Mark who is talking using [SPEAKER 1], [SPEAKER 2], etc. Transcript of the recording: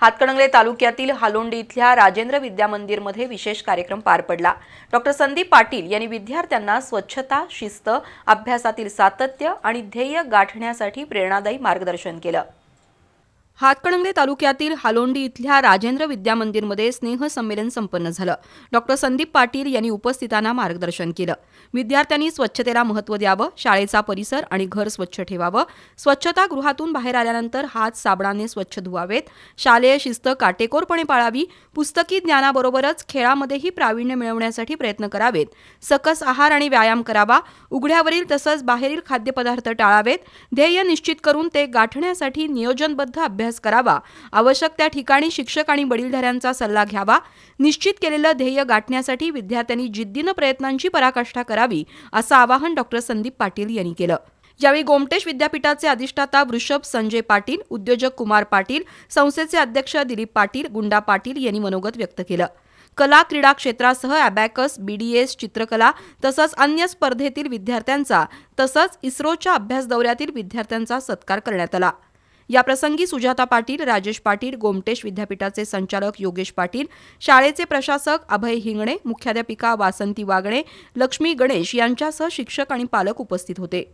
[SPEAKER 1] हातकणंगले तालुक्यातील हालोंडी इथल्या राजेंद्र विद्या मंदिरमध्ये विशेष कार्यक्रम पार पडला. डॉक्टर संदीप पाटील यांनी विद्यार्थ्यांना स्वच्छता शिस्त अभ्यासातील सातत्य आणि ध्येय गाठण्यासाठी प्रेरणादायी मार्गदर्शन केलं. हातकणंगले तालुक्यातील हालोंडी इथल्या राजेंद्र विद्या मंदिरमध्ये स्नेहसंमेलन संपन्न झालं. डॉक्टर संदीप पाटील यांनी उपस्थितांना मार्गदर्शन केलं. विद्यार्थ्यांनी स्वच्छतेला महत्त्व द्यावं शाळेचा परिसर आणि घर स्वच्छ ठेवावं. स्वच्छतागृहातून बाहेर आल्यानंतर हात साबणाने स्वच्छ धुवावेत. शालेय शिस्त काटेकोरपणे पाळावी. पुस्तकी ज्ञानाबरोबरच खेळामध्येही प्रावीण्य मिळवण्यासाठी प्रयत्न करावेत. सकस आहार आणि व्यायाम करावा. उघड्यावरील तसंच बाहेरील खाद्यपदार्थ टाळावेत. ध्येय निश्चित करून ते गाठण्यासाठी नियोजनबद्ध अभ्यास अभ्यास करावा. आवश्यक त्या ठिकाणी शिक्षक आणि वडीलधाऱ्यांचा सल्ला घ्यावा. निश्चित केलेलं ध्येय गाठण्यासाठी विद्यार्थ्यांनी जिद्दीनं प्रयत्नांची पराकाष्ठा करावी असं आवाहन डॉक्टर संदीप पाटील यांनी केलं. यावेळी गोमटेश विद्यापीठाचे अधिष्ठाता वृषभ संजय पाटील उद्योजक कुमार पाटील संस्थेचे अध्यक्ष दिलीप पाटील गुंडा पाटील यांनी मनोगत व्यक्त केलं. कला क्रीडा क्षेत्रासह अबॅकस बीडीएस चित्रकला तसंच अन्य स्पर्धेतील विद्यार्थ्यांचा तसंच इस्रोच्या अभ्यास दौऱ्यातील विद्यार्थ्यांचा सत्कार करण्यात आला. याप्रसंगी सुजाता पाटील राजेश पाटील गोमटेश विद्यापीठाचे संचालक योगेश पाटील शाळेचे प्रशासक अभय हिंगणे मुख्याध्यापिका वासंती वागणे लक्ष्मी गणेश यांच्यासह शिक्षक आणि पालक उपस्थित होते.